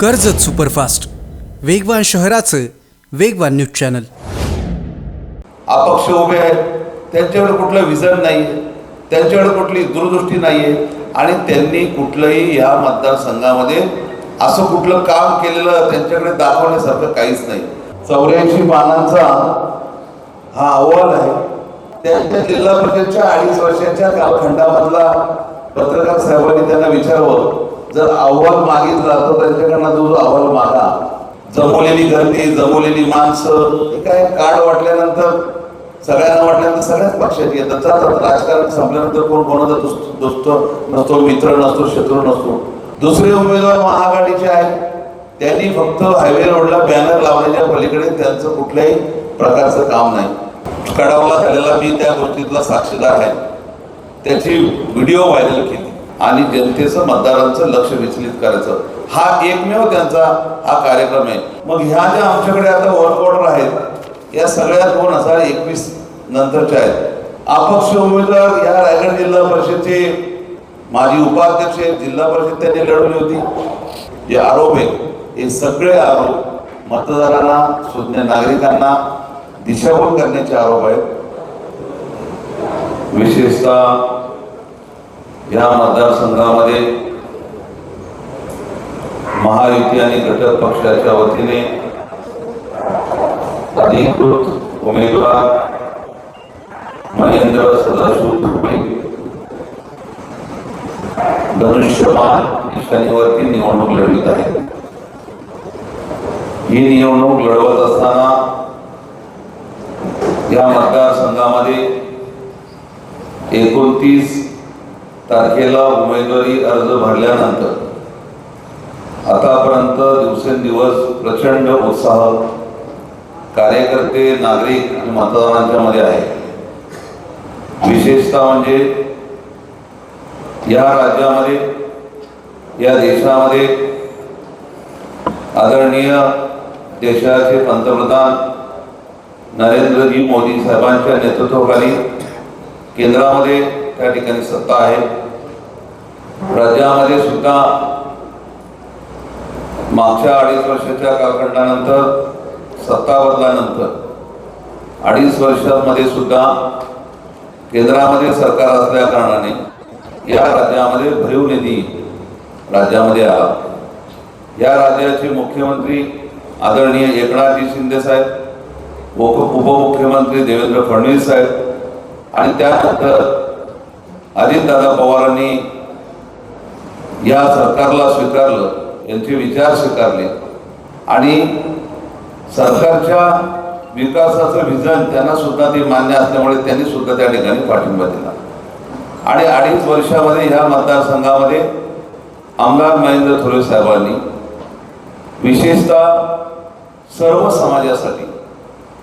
Karjat superfast. वेगवान शहराचं वेगवान न्यूज चॅनल. अपक्ष उभे आहेत. त्यांच्याकडे कुठलं विजन नाही आहे त्यांच्याकडे कुठली दूरदृष्टी नाही आहे आणि त्यांनी कुठलंही या मतदारसंघामध्ये असं कुठलं काम केलेलं त्यांच्याकडे दाखवण्यासारखं काहीच नाही. चौऱ्याऐंशी पानांचा हा अहवाल आहे. त्यांच्या जिल्हा परिषदच्या अडीच वर्षाच्या कालखंडामधला पत्रकार साहेबांनी त्यांना विचारवं. जर अहवाल मागितला तर त्यांच्याकडनं जो जो अहवाल मागा जमवलेली गर्दी जमवलेली माणसं हे काय कार्ड वाटल्यानंतर सगळ्यांना वाटल्यानंतर सगळ्याच पक्षात येतात. जातात राजकारण संपल्यानंतर कोण कोणाचा दोस्त नसतो मित्र नसतो शत्रू नसतो. दुसरे उमेदवार महाआघाडीचे आहेत. त्यांनी फक्त हायवे रोडला बॅनर लावण्याच्या पलीकडे त्यांचं कुठल्याही प्रकारचं काम नाही. कडावला झालेला मी त्या गोष्टीतला साक्षीदार आहे. त्याची व्हिडिओ व्हायरल केली. आणि जनतेचं मतदारांचं लक्ष विचलित करायचं. हा एकमेव त्यांचा हा कार्यक्रम आहे. मग ह्या ज्या आमच्याकडे आता वर्क ऑर्डर आहेत या सगळ्या दोन हजार एकवीस नंतरच्या आहेत. अपक्ष उमेदवार या रायगड जिल्हा परिषदचे माजी उपाध्यक्ष जिल्हा परिषद त्यांनी लढवली होती. जे आरोप आहेत हे सगळे आरोप मतदारांना सुज्ञ नागरिकांना दिशाभूल करण्याचे आरोप आहेत. विशेषतः या मतदारसंघामध्ये महायुती आणि घटक पक्षाच्या वतीने अधिकृत उमेदवार महेंद्र सदाशिव धुपे धनुष्यमान निशाणीवरती निवडणूक लढवित आहे. ही निवडणूक लढवत असताना या मतदारसंघामध्ये एकोणतीस तारखेला उमेदवारी अर्ज भरल्यानंतर. आतापर्यंत दिवसेंदिवस प्रचंड उत्साह कार्यकर्ते नागरिक आणि मतदारांच्या मध्ये आहे. विशेषतः म्हणजे या राज्यामध्ये या देशामध्ये आदरणीय देशाचे पंतप्रधान नरेंद्रजी मोदी साहेबांच्या नेतृत्वाखाली केंद्रामध्ये त्या ठिकाणी सत्ता आहे. राज्यामध्ये सुद्धा मागच्या अडीच वर्षाच्या कालखंडानंतर सत्ता बदलानंतर अडीच वर्षामध्ये सुद्धा केंद्रामध्ये सरकार असल्या कारणाने या राज्यामध्ये भरीव निधी राज्यामध्ये आला. या राज्याचे मुख्यमंत्री आदरणीय एकनाथजी शिंदे साहेब उप उपमुख्यमंत्री देवेंद्र फडणवीस साहेब आणि त्यानंतर अजितदादा पवारांनी या सरकारला स्वीकारलं यांचे विचार स्वीकारले. आणि सरकारच्या विकासाचं विजन त्यांना सुद्धा ते मान्य असल्यामुळे त्यांनी सुद्धा त्या ठिकाणी पाठिंबा दिला. आणि अडीच वर्षामध्ये ह्या मतदारसंघामध्ये आमदार महेंद्र थोरे साहेबांनी विशेषतः सर्व समाजासाठी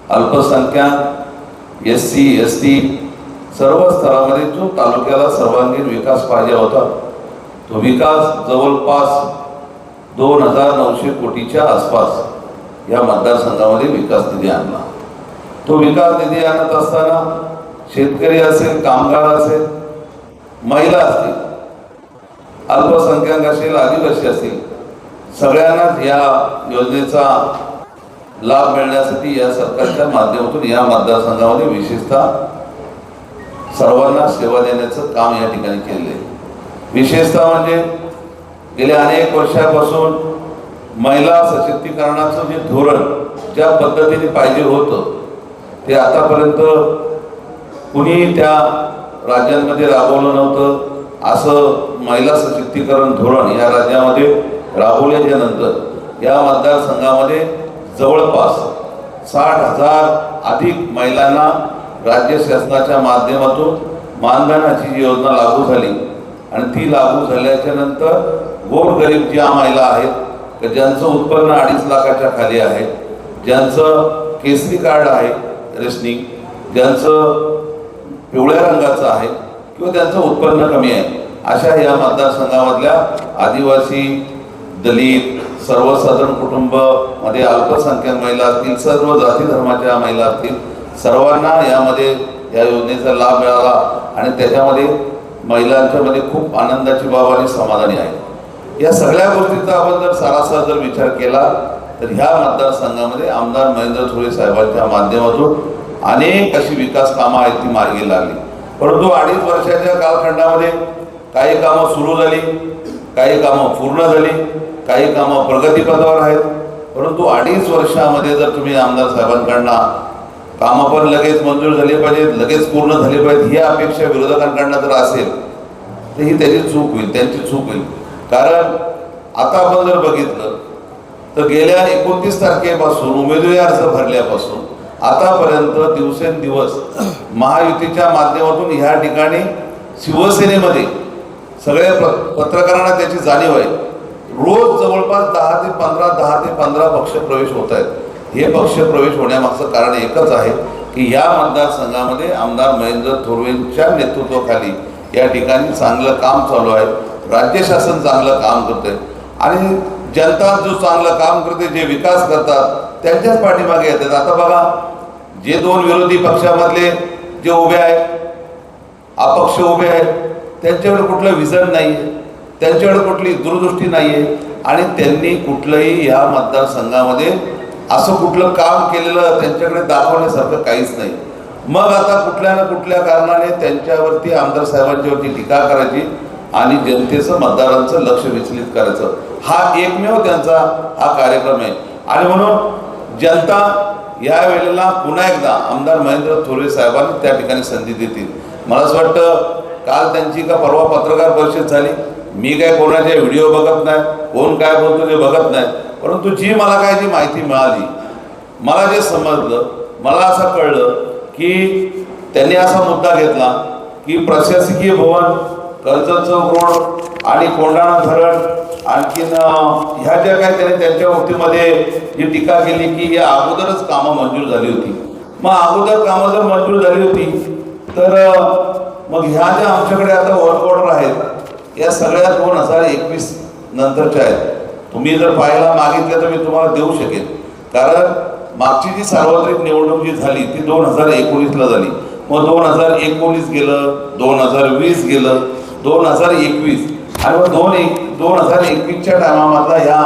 अल्पसंख्याक एस सी एस टी सर्व स्तरामध्ये जो तालुक्याला सर्वांगीण विकास पाहिजे होता तो विकास जवळपास दोन हजार नऊशे कोटीच्या आसपास या मतदारसंघामध्ये विकास निधी आणला. तो विकास निधी आणत असताना शेतकरी असेल कामगार असेल महिला असतील अल्पसंख्याक असेल आदिवासी असतील सगळ्यांनाच या योजनेचा लाभ मिळण्यासाठी या सरकारच्या माध्यमातून या मतदारसंघामध्ये विशेषतः सर्वांना सेवा देण्याचं काम या ठिकाणी केलेलं आहे. विशेषतः म्हणजे गेल्या अनेक वर्षापासून महिला सशक्तीकरणाचं जे धोरण ज्या पद्धतीने पाहिजे होतं ते आतापर्यंत कुणी त्या राज्यांमध्ये राबवलं नव्हतं. असं महिला सशक्तीकरण धोरण या राज्यामध्ये राबवल्याच्यानंतर या मतदारसंघामध्ये जवळपास साठ हजार अधिक महिलांना राज्य शासनाच्या माध्यमातून मानधनाची जी योजना लागू झाली आणि ती लागू झाल्याच्यानंतर गोरगरीब ज्या महिला आहेत ज्यांचं उत्पन्न अडीच लाखाच्या खाली आहे ज्यांचं केसरी कार्ड आहे रेशनिंग ज्यांचं पिवळ्या रंगाचं आहे किंवा त्यांचं उत्पन्न कमी आहे अशा या मतदारसंघामधल्या आदिवासी दलित सर्वसाधारण कुटुंबमध्ये अल्पसंख्याक महिला असतील सर्व जाती धर्माच्या महिला असतील सर्वांना यामध्ये या योजनेचा लाभ मिळाला आणि त्याच्यामध्ये महिलांच्या मध्ये खूप आनंदाची बाब आणि समाधानी आहे. या सगळ्या गोष्टींचा आपण जर सारासार जर विचार केला तर ह्या मतदारसंघामध्ये आमदार महेंद्र थोरे साहेबांच्या माध्यमातून अनेक अशी विकास कामं आहेत ती मार्गी लागली. परंतु अडीच वर्षाच्या कालखंडामध्ये काही कामं सुरू झाली काही कामं पूर्ण झाली काही कामं प्रगतीपथावर आहेत. परंतु अडीच वर्षामध्ये जर तुम्ही आमदार साहेबांकडनं काम आपण लगेच मंजूर झाले पाहिजेत लगेच पूर्ण झाली पाहिजेत ही अपेक्षा विरोधकांकडनं जर असेल तर ही त्याची चूक होईल त्यांची चूक होईल. कारण आता आपण जर बघितलं तर गेल्या एकोणतीस तारखेपासून उमेदवारी अर्ज भरल्यापासून आतापर्यंत दिवसेंदिवस महायुतीच्या माध्यमातून ह्या ठिकाणी शिवसेनेमध्ये सगळ्या प- पत्रकारांना त्याची जाणीव आहे. रोज जवळपास दहा ते पंधरा दहा ते पंधरा पक्ष प्रवेश होत आहेत. हे पक्ष प्रवेश होण्यामागचं कारण एकच आहे की या मतदारसंघामध्ये आमदार महेंद्र थोरवेंच्या नेतृत्वाखाली या ठिकाणी चांगलं काम चालू आहे. राज्य शासन चांगलं काम करतंय. आणि जनता जो चांगलं काम करते जे विकास करतात त्यांच्याच पाठीमागे येतात. आता बघा जे दोन विरोधी पक्षामधले जे उभे आहेत अपक्ष उभे आहेत त्यांच्याकडे कुठलं विजन नाही आहे त्यांच्याकडे कुठली दूरदृष्टी नाही आहे आणि त्यांनी कुठलंही या मतदारसंघामध्ये असं कुठलं काम केलेलं त्यांच्याकडे दाखवण्यासारखं काहीच नाही. मग आता कुठल्या ना कुठल्या कारणाने त्यांच्यावरती आमदार साहेबांच्यावरती टीका करायची आणि जनतेचं मतदारांचं लक्ष विचलित करायचं. हा एकमेव त्यांचा हा कार्यक्रम आहे. आणि म्हणून जनता या वेळेला पुन्हा एकदा आमदार महेंद्र थोरवे साहेबांनी त्या ठिकाणी संधी देतील. मला असं वाटतं काल त्यांची का परवा पत्रकार परिषद झाली. मी काय कोणाचे व्हिडिओ बघत नाही कोण काय बोलतो ते बघत नाही. परंतु जी मला काय जी माहिती मिळाली मला जे समजलं मला असं कळलं की त्यांनी असा मुद्दा घेतला की प्रशासकीय भवन कर्जत चौक रोड आणि कोंडाणा धरण आणखीन ह्या ज्या काही त्यांनी त्यांच्या बाबतीमध्ये जी टीका केली की या अगोदरच कामं मंजूर झाली होती. मग अगोदर कामं जर मंजूर झाली होती तर मग ह्या ज्या आमच्याकडे आता वर्क ऑर्डर आहेत या सगळ्या दोन हजार एकवीस नंतरच्या आहेत तुम्ही जर पाहायला मागितलं तर मी तुम्हाला देऊ शकेन. कारण मागची जी सार्वत्रिक निवडणूक जी झाली ती दोन हजार एकोणीसला झाली. मग दोन हजार एकोणीस गेलं दोन हजार वीस गेलं दोन हजार एकवीस. आणि मग दोन एक दोन हजार एकवीसच्या टायमामधला ह्या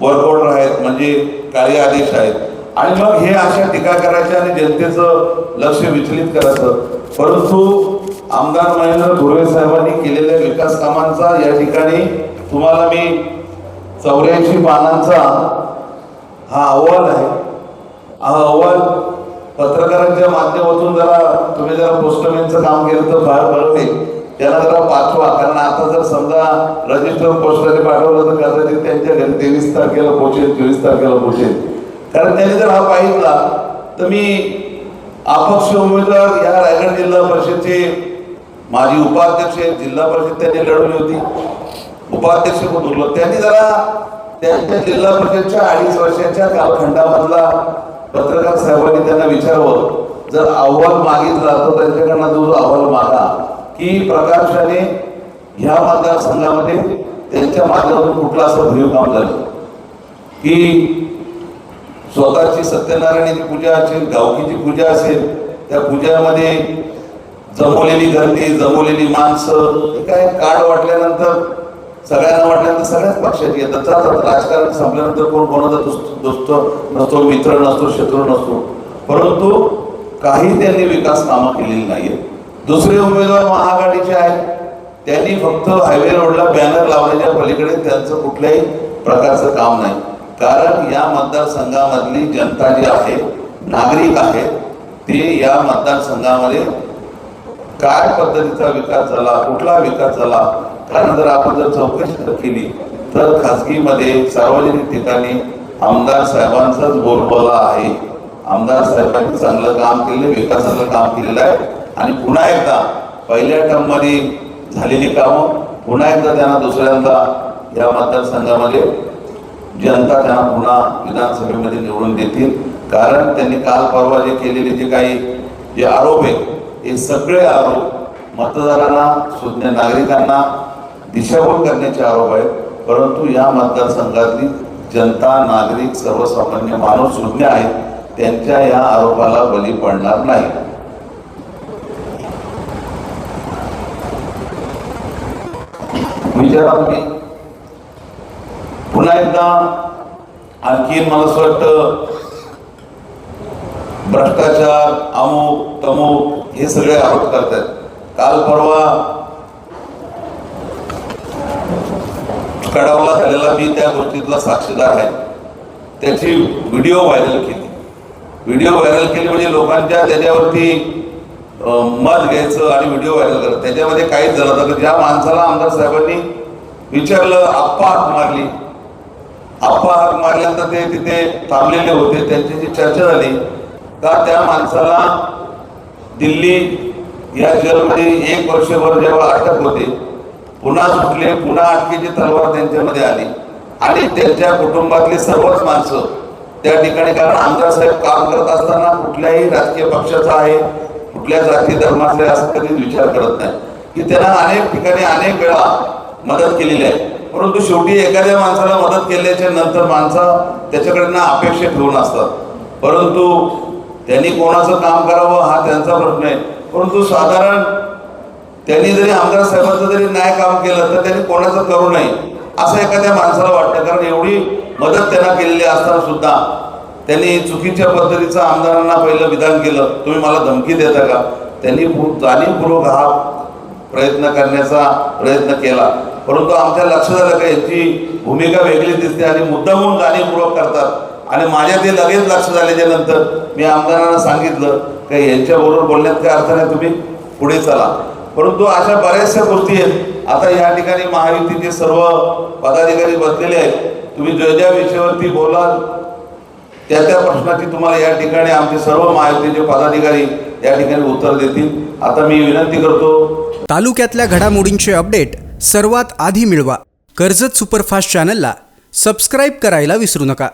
वर्क ऑर्डर आहेत म्हणजे कार्य आदेश आहेत. आणि मग हे अशा टीका करायच्या आणि जनतेचं लक्ष विचलित करायचं. परंतु आमदार महेंद्र धुर्वे साहेबांनी केलेल्या विकास कामांचा या ठिकाणी तुम्हाला मी चौऱ्याऐंशी पानांचा हा अहवाल आहे. हा अहवाल पत्रकारांच्या माध्यमातून जरा तुम्ही जरा पोस्टमॅनचं काम केलं तर फार बरं होईल. त्याला जरा पाठवा. कारण आता जर समजा रजिस्टर पोस्टाने पाठवलं तर कदाचित त्यांच्या घरी तेवीस तारखेला पोहोचेल चोवीस तारखेला पोहोचेल. कारण त्यांनी जर हा पाहितला तर मी अपक्ष उमेदवार या रायगड जिल्हा परिषदचे माजी उपाध्यक्ष जिल्हा परिषद त्यांनी लढवली होती. उपाध्यक्ष पण उरलो त्यांनी जरा त्यांच्या जिल्हा परिषदच्या अडीच वर्षाच्या कालखंडामधला पत्रकार साहेबांनी त्यांना विचारवं. जर अहवाल मागितला तर त्यांच्याकडनं जो जो अहवाल मागा की प्रकाशाने ह्या मतदारसंघामध्ये त्यांच्या माध्यमातून कुठला असं भरीव काम झालं? की स्वतःची सत्यनारायणाची पूजा असेल गावकीची पूजा असेल त्या पूजामध्ये जमवलेली गर्दी जमवलेली माणसं हे काय कार्ड वाटल्यानंतर सगळ्यांना वाटल्यानंतर सगळ्याच पक्षाची येतात राजकारण संपल्यानंतर कोण कोणाचा दोस्त नसतो मित्र नसतो शत्रू नसतो. परंतु काही त्यांनी विकास कामं केलेली नाहीये दुसरे उमेदवार महाआघाडीचे आहेत. त्यांनी फक्त हायवे रोडला बॅनर लावण्याच्या पलीकडे त्यांचं कुठल्याही प्रकारचं काम नाही. कारण या मतदारसंघामधली जनता जी आहे नागरिक आहेत ते या मतदारसंघामध्ये काय पद्धतीचा विकास झाला कुठला विकास झाला कारण जर आपण जर चौकशी जर केली तर खासगीमध्ये सार्वजनिक ठिकाणी आमदार साहेबांचाच बोलबाला आहे. आमदार साहेबांनी चांगलं काम केलं विकासाचं काम केलेलं आहे. आणि पुन्हा एकदा पहिल्या टर्ममध्ये झालेली कामं पुन्हा एकदा त्यांना दुसऱ्यांदा या मतदारसंघामध्ये जनता त्यांना पुन्हा विधानसभेमध्ये निवडून देतील. कारण त्यांनी काल परवा जे केलेले जे काही जे आरोप आहेत हे सगळे आरोप मतदारांना सुज्ञ नागरिकांना दिशाभूल करण्याचे आरोप आहेत. परंतु या मतदारसंघातली जनता नागरिक सर्वसामान्य माणूस सुज्ञ आहेत. त्यांच्या या आरोपाला बली पडणार नाही. पुन्हा एकदा आणखी मला असं वाटतं भ्रष्टाचार अमुक तमुक हे सगळे आरोप करतात काल परवा कडावला झालेला मी त्या गोष्टीतला साक्षीदार आहे. त्याची व्हिडिओ व्हायरल केली. व्हिडिओ व्हायरल केली म्हणजे लोकांच्या त्याच्यावरती मत घ्यायचं आणि व्हिडिओ व्हायरल करायचं त्याच्यामध्ये काहीच झालं होतं ज्या माणसाला आमदार साहेबांनी विचारलं आप्पा हाक मारली. आप्पा हाक मारल्यानंतर ते तिथे थांबलेले होते. त्यांची जी चर्चा झाली का त्या माणसाला दिल्ली या जेलमध्ये एक वर्षभर जेव्हा अटक होते पुन्हा सुटले पुन्हा अटकेची तलवार त्यांच्यामध्ये आली. आणि त्यांच्या कुटुंबातली सर्वच माणसं त्या ठिकाणी कारण आमदार साहेब काम करत असताना कुठल्याही राजकीय पक्षाचा आहे कुठल्या जाती धर्माचा आहे असं कधीच विचार करत नाही. की त्यांना अनेक ठिकाणी अनेक वेळा मदत केलेली आहे. परंतु शेवटी एखाद्या माणसाला मदत केल्याच्यानंतर माणसं त्याच्याकडनं अपेक्षा ठेवून असतात. परंतु त्यांनी कोणाचं काम करावं हा त्यांचा प्रश्न आहे. परंतु साधारण त्यांनी जरी आमदार साहेबांचं जरी न्याय काम केलं तर त्यांनी कोणाचं करू नये असं एखाद्या माणसाला वाटतं. कारण एवढी मदत त्यांना केलेली असताना सुद्धा त्यांनी चुकीच्या पद्धतीचं आमदारांना पहिलं विधान केलं. तुम्ही मला धमकी देता का? त्यांनी जाणीवपूर्वक हा प्रयत्न करण्याचा प्रयत्न केला. परंतु आमच्या लक्षात आलं का यांची भूमिका वेगळी दिसते आणि मुद्दामून जाणीवपूर्वक करतात. आणि माझ्या ते लगेच लक्ष झाल्याच्यानंतर मी आमदारांना सांगितलं का यांच्याबरोबर बोलण्यात काय अर्थ नाही तुम्ही पुढे चला. परंतु अशा बऱ्याचशा गोष्टी आहेत. आता या ठिकाणी महायुतीचे सर्व पदाधिकारी बसलेले आहेत. तुम्ही ज्या ज्या विषयावरती बोलाल त्या त्या प्रश्नाची तुम्हाला या ठिकाणी आमचे सर्व महायुतीचे पदाधिकारी या ठिकाणी उत्तर देतील. आता मी विनंती करतो तालुक्यातल्या घडामोडींचे अपडेट सर्वात आधी मिळवा. कर्जत सुपरफास्ट चॅनलला सबस्क्राईब करायला विसरू नका.